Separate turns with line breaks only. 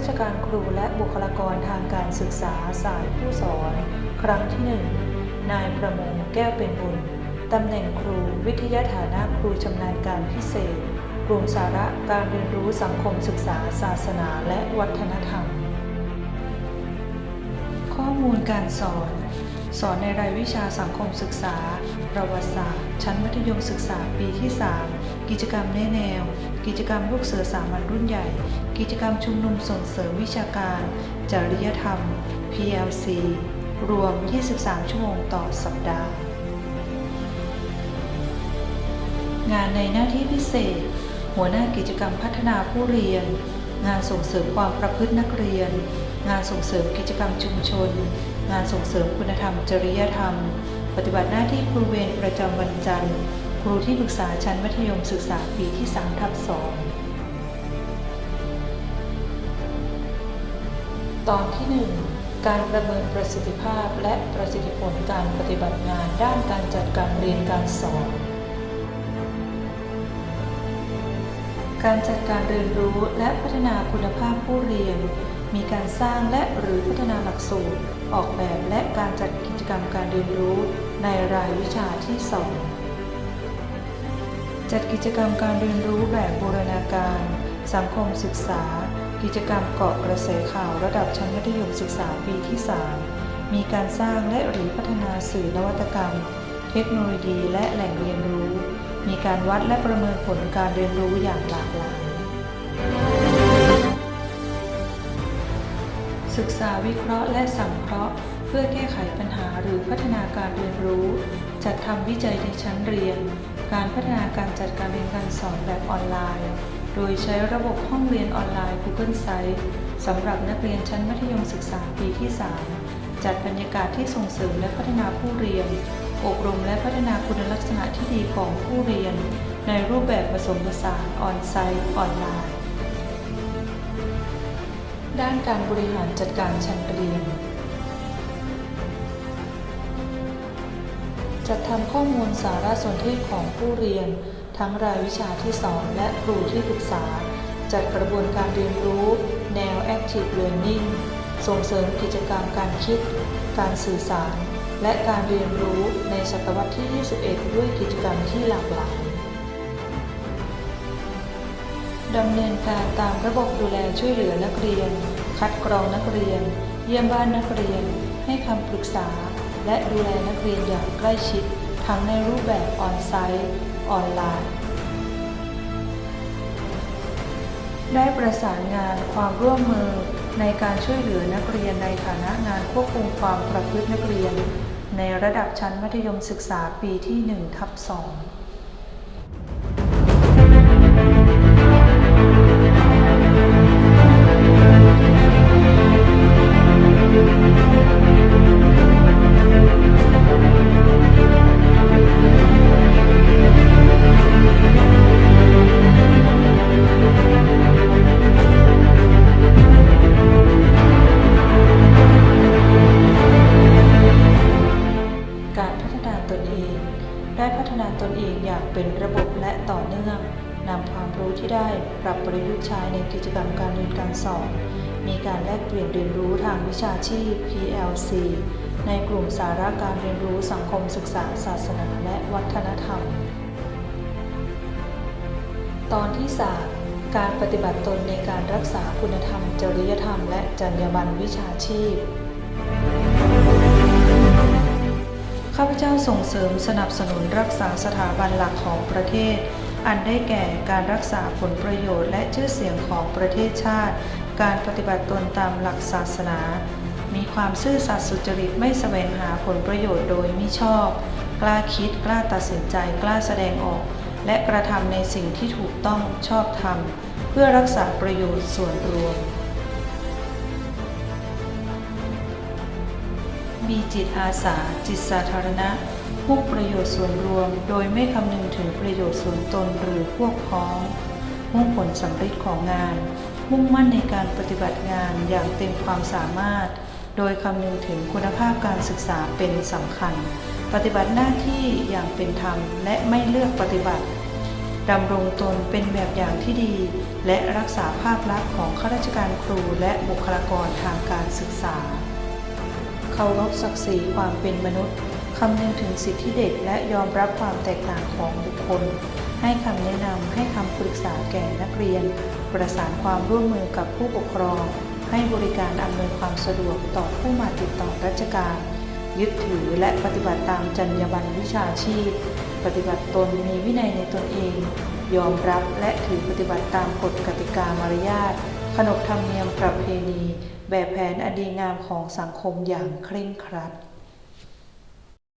ราชการครูและบุคลากรทางการศึกษาสายผู้สอน ครั้งที่ 1 นายประมงแก้วเป็นบุญ ตำแหน่งครูวิทยาฐานะครูชำนาญการพิเศษ กลุ่มสาระการเรียนรู้สังคมศึกษาศาสนาและวัฒนธรรม ข้อมูลการสอน สอนในรายวิชาสังคมศึกษา ประวัติศาสตร์ ชั้นมัธยมศึกษาปีที่ 3 กิจกรรมแนแนว กิจกรรมลูกเสือสามัญรุ่นใหญ่ กิจกรรมชุมนุมส่งเสริมวิชาการ จริยธรรม PLC รวม 23 ชั่วโมงต่อสัปดาห์ งานในหน้าที่พิเศษ หัวหน้ากิจกรรมพัฒนาผู้เรียน งานส่งเสริมความประพฤตินักเรียน งานส่งเสริมกิจกรรมชุมชน งานส่งเสริมคุณธรรมจริยธรรม ปฏิบัติหน้าที่ครูเวรประจำวันจันทร์ ครูที่ปรึกษาชั้นมัธยมศึกษาปีที่3ทับ2ตอนที่ 1 การประเมินประสิทธิภาพและประสิทธิผลการปฏิบัติงานด้านการจัดการเรียนการสอนการจัดการเรียนรู้และพัฒนาคุณภาพผู้เรียน มีการสร้างและหรือพัฒนาหลักสูตร ออกแบบและการจัดกิจกรรมการเรียนรู้ในรายวิชาที่ 2 จัดกิจกรรมการเรียนรู้แบบบูรณาการ สังคมศึกษา กิจกรรมเกาะกระแสข่าวระดับชั้นมัธยมศึกษาปีที่ 3 มีการสร้างและหรือพัฒนาสื่อนวัตกรรม เทคโนโลยีและแหล่งเรียนรู้ มีการวัดและประเมินผลการเรียนรู้อย่างหลากหลาย ศึกษาวิเคราะห์และสังเคราะห์ เพื่อแก้ไขปัญหาหรือพัฒนาการเรียนรู้ จัดทำวิจัยในชั้นเรียน การพัฒนาการจัดการเรียนการสอนแบบออนไลน์ โดยใช้ระบบห้องเรียนออนไลน์ Google Site สำหรับนักเรียนชั้นมัธยมศึกษาปีที่ 3 จัดบรรยากาศที่ส่งเสริมและพัฒนาผู้เรียน อบรมและพัฒนาคุณลักษณะที่ดีของผู้เรียน ในรูปแบบผสมผสานออนไซต์ออนไลน์ ด้านการบริหารจัดการชั้นเรียน จัดทำข้อมูลสารสนเทศของผู้เรียน ทั้งรายวิชาที่สอนและครูที่ปรึกษา จัดกระบวนการเรียนรู้ แนว Active Learning ส่งเสริมกิจกรรมการคิด การสื่อสาร และการเรียนรู้ในศตวรรษที่ 21 ด้วยกิจกรรมที่หลากหลาย ดำเนินการตามระบบดูแลช่วยเหลือนักเรียน คัดกรองนักเรียน เยี่ยมบ้านนักเรียน ให้คำปรึกษา และดูแลนักเรียนอย่างใกล้ชิด ทั้งในรูปแบบออนไซต์ ออนไลน์ ได้ประสานงานความร่วมมือในการช่วยเหลือนักเรียนในฐานะงานควบคุมความประพฤตินักเรียน ในระดับชั้นมัธยมศึกษาปีที่1ทับ2 เอง ได้พัฒนาตนเองอย่างเป็นระบบและต่อเนื่องนำความรู้ที่ได้ปรับประยุกต์ใช้ในกิจกรรมการเรียนการสอน มีการแลกเปลี่ยนเรียนรู้ทางวิชาชีพ PLC ในกลุ่มสาระการเรียนรู้สังคมศึกษาศาสนาและวัฒนธรรม ตอนที่ 3 การปฏิบัติตนในการรักษาคุณธรรม จริยธรรม และจรรยาบรรณวิชาชีพ ข้าพเจ้าส่งเสริมสนับสนุนรักษาสถาบันหลักของประเทศ อันได้แก่การรักษาผลประโยชน์และชื่อเสียงของประเทศชาติ การปฏิบัติตนตามหลักศาสนา มีความซื่อสัตย์สุจริตไม่แสวงหาผลประโยชน์โดยมิชอบ กล้าคิด กล้าตัดสินใจ กล้าแสดงออก และกระทำในสิ่งที่ถูกต้องชอบธรรม เพื่อรักษาประโยชน์ส่วนรวม มีจิตอาสา จิตสาธารณะมุ่งประโยชน์ส่วนรวม โดยไม่คำนึงถึงประโยชน์ส่วนตนหรือพวกพ้อง มุ่งผลสำเร็จของงาน มุ่งมั่นในการปฏิบัติงานอย่างเต็มความสามารถ โดยคำนึงถึงคุณภาพการศึกษาเป็นสำคัญ ปฏิบัติหน้าที่อย่างเป็นธรรม และไม่เลือกปฏิบัติดำรงตนเป็นแบบอย่างที่ดี และรักษาภาพลักษณ์ของข้าราชการครูและบุคลากรทางการศึกษา เคารพศักดิ์ศรีความเป็นมนุษย์คำนึงถึงสิทธิเด็กและยอมรับความแตกต่างของบุคคล ให้คำแนะนำให้คำปรึกษาแก่นักเรียน ประสานความร่วมมือกับผู้ปกครอง ให้บริการอำนวยความสะดวกต่อผู้มาติดต่อราชการ ยึดถือและปฏิบัติตามจรรยาบรรณวิชาชีพ ปฏิบัติตนมีวินัยในตนเอง ยอมรับและถือปฏิบัติตามกฎกติกามารยาท ขนบธรรมเนียมประเพณี แบบแผนอดีงามของสังคมอย่างเคร่งครัด